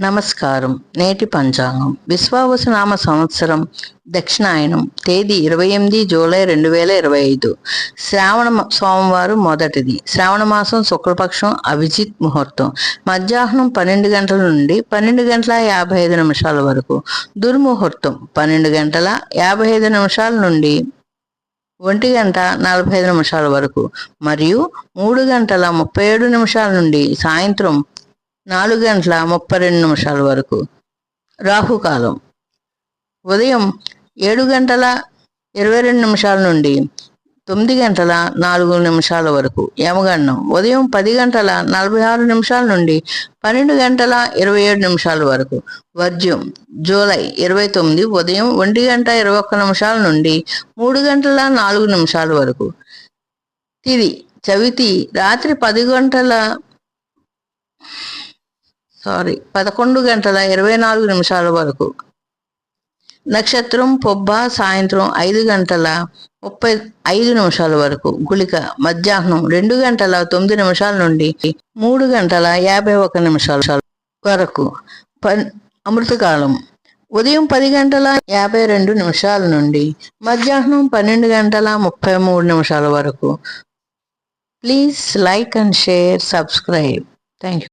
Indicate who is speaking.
Speaker 1: నమస్కారం. నేటి పంచాంగం. విశ్వావసునామ సంవత్సరం దక్షిణాయనం తేదీ ఇరవై ఎనిమిది జూలై రెండు వేల ఇరవై ఐదు. శ్రావణ సోమవారం మొదటిది. శ్రావణ మాసం శుక్లపక్షం అభిజిత్ ముహూర్తం. మధ్యాహ్నం పన్నెండు గంటల నుండి పన్నెండు గంటల యాభై ఐదు నిమిషాల వరకు దుర్ముహూర్తం. పన్నెండు గంటల యాభై ఐదు నిమిషాల నుండి ఒంటి గంట నలభై ఐదు నిమిషాల వరకు మరియు మూడు గంటల ముప్పై ఏడు నిమిషాల నుండి సాయంత్రం నాలుగు గంటల ముప్పై రెండు నిమిషాల వరకు. రాహుకాలం. ఉదయం ఏడు గంటల ఇరవై రెండు నిమిషాల నుండి తొమ్మిది గంటల నాలుగు నిమిషాల వరకు యమగండం. ఉదయం పది గంటల నలభై ఆరు నిమిషాల నుండి పన్నెండు గంటల ఇరవై ఏడు నిమిషాల వరకు. వర్జ్యం. జూలై ఇరవై తొమ్మిది ఉదయం ఒంటి గంట ఇరవై ఒక్క నిమిషాల నుండి మూడు గంటల నాలుగు నిమిషాల వరకు. తిది. చవితి. రాత్రి పది గంటల సారీ పదకొండు గంటల ఇరవై నాలుగు నిమిషాల వరకు. నక్షత్రం పొబ్బ సాయంత్రం ఐదు గంటల ముప్పై ఐదు నిమిషాల వరకు. గుళిక మధ్యాహ్నం రెండు గంటల తొమ్మిది నిమిషాల నుండి మూడు గంటల యాభై ఒక నిమిషాల వరకు. అమృతకాలం. ఉదయం పది గంటల యాభై రెండు నిమిషాల నుండి మధ్యాహ్నం పన్నెండు గంటల ముప్పై మూడు నిమిషాల వరకు. Please like and share subscribe thank you